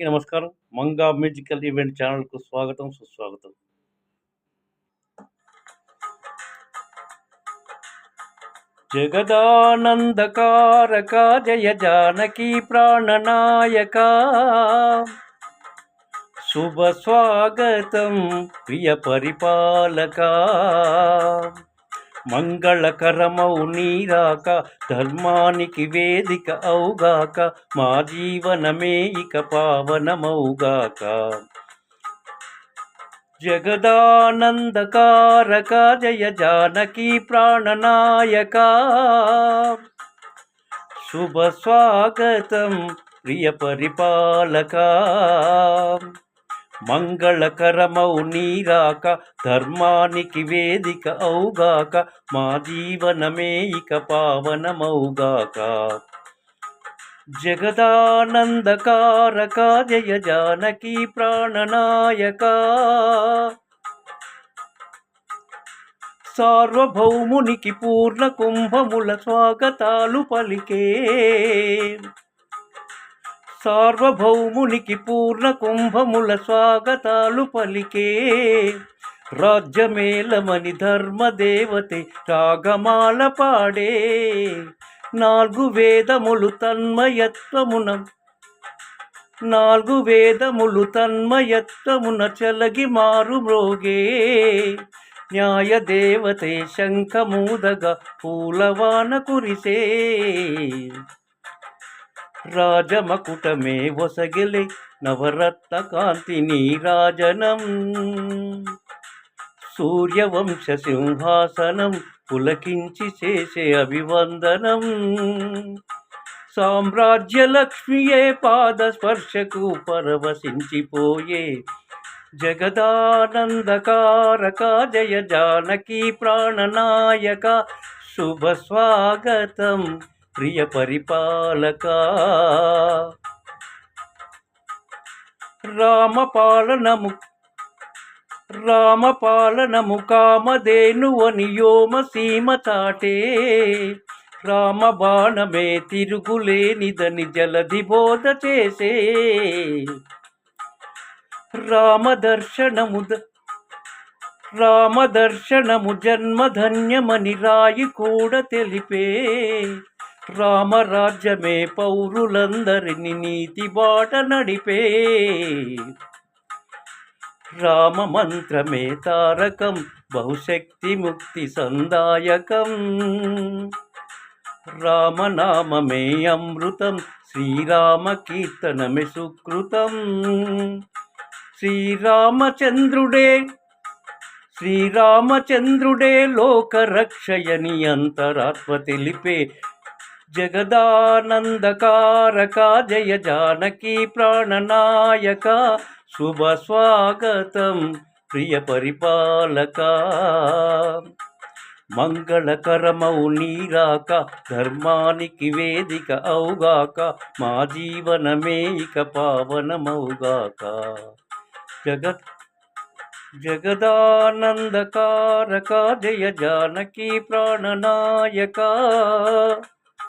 అందరికీ నమస్కారం. Manga musical event ఛానల్కు స్వాగతం సుస్వాగతం. జగదానందకారక జయ జానకీ ప్రాణనాయక శుభ స్వాగతం ప్రియ పరిపాలక. మంగళకరమౌ నీరాక ధర్మానికి వేదిక అవుగాక మా జీవనమే ఇక పావనమౌగాక జగదానందకారక జయ జానకీ ప్రాణనాయక. శుభ స్వాగతం ప్రియ పరిపాలక. మంగళకరమౌ నీగాక ధర్మానికి వేదిక అవుగాక మా జీవనమే ఇక పావనమౌగాక. జగదానందకారక జయ జానకి ప్రాణనాయక. సార్వభౌమునికి పూర్ణ కుంభముల స్వాగతాలు పలికే సార్వభౌమునికి పూర్ణ కుంభముల స్వాగతాలు పలికే రాజ్యమేలమని ధర్మదేవతే రాగమాల పాడే నాలుగు వేదములు తన్మయత్వమున నాలుగు వేదములు తన్మయత్వమున చలగి మారు మ్రోగే న్యాయదేవతే దేవతే పూలవాన కురిసే రాజమకుటమే ఒసగిలే నవరత్న కాంతి నీరాజనం సూర్యవంశ సింహాసనం పులకించి చేసే అభివందనం. సామ్రాజ్యలక్ష్మియే పాదస్పర్శకు పరవశించిపోయే జగదానందకారక జయ జానకీ ప్రాణనాయక శుభ స్వాగతం. ప్రియ పరిపాలక. రామపాలనము రామపాలనము కామధేనువని యోమ సీమ చాటే రామబాణమే తిరుగులేనిదని జలధి బోధ చేసే. రామదర్శనము రామదర్శనము జన్మధన్యమని రాయి కూడా తెలిపే. రామరాజ్యమే పౌరులందరిని నీతి బాట నడిపే. రామ మంత్రమే తారకం బహుశక్తి ముక్తి సందాయకం. రామనామమే అమృతం శ్రీరామ కీర్తనమే సుకృతం. శ్రీరామచంద్రుడే శ్రీరామచంద్రుడే లోకరక్షయని అంతరాత్మ తెలిపే జగదానందకారక జయ జానకి ప్రాణనాయక శుభ స్వాగతం ప్రియ పరిపాలక. మంగళకరమౌ నీరాక ధర్మానికి వేదిక అవుగాక మా జీవనమే ఇక పావనమౌగాక. జగత్ జగదానందకారక జయ జానకి ప్రాణనాయక.